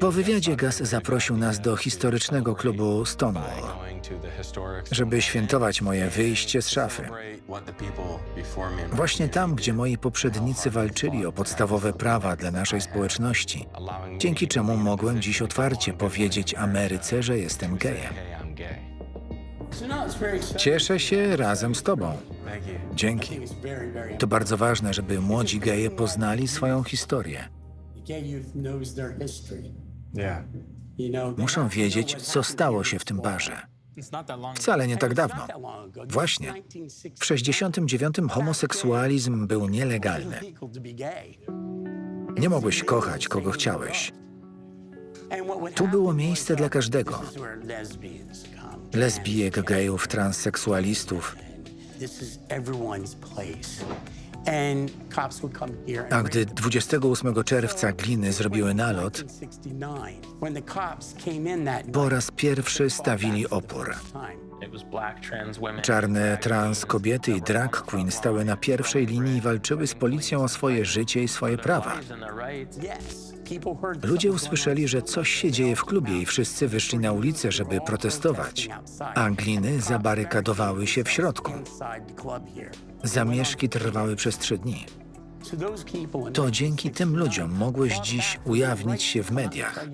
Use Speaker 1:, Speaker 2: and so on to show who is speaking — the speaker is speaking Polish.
Speaker 1: Po wywiadzie Gus zaprosił nas do historycznego klubu Stonewall, żeby świętować moje wyjście z szafy. Właśnie tam, gdzie moi poprzednicy walczyli o podstawowe prawa dla naszej społeczności, dzięki czemu mogłem dziś otwarcie powiedzieć Ameryce, że jestem gejem. Cieszę się razem z Tobą. Dzięki. To bardzo ważne, żeby młodzi geje poznali swoją historię. Muszą wiedzieć, co stało się w tym barze. Wcale nie tak dawno. Właśnie. W 69 homoseksualizm był nielegalny. Nie mogłeś kochać, kogo chciałeś. Tu było miejsce dla każdego. Lesbijek, gejów, transseksualistów. A gdy 28 czerwca gliny zrobiły nalot, po raz pierwszy stawili opór. Czarne trans kobiety i drag queen stały na pierwszej linii i walczyły z policją o swoje życie i swoje prawa. Ludzie usłyszeli, że coś się dzieje w klubie i wszyscy wyszli na ulicę, żeby protestować, a gliny zabarykadowały się w środku. Zamieszki trwały przez trzy dni. To dzięki tym ludziom mogłeś dziś ujawnić się w mediach.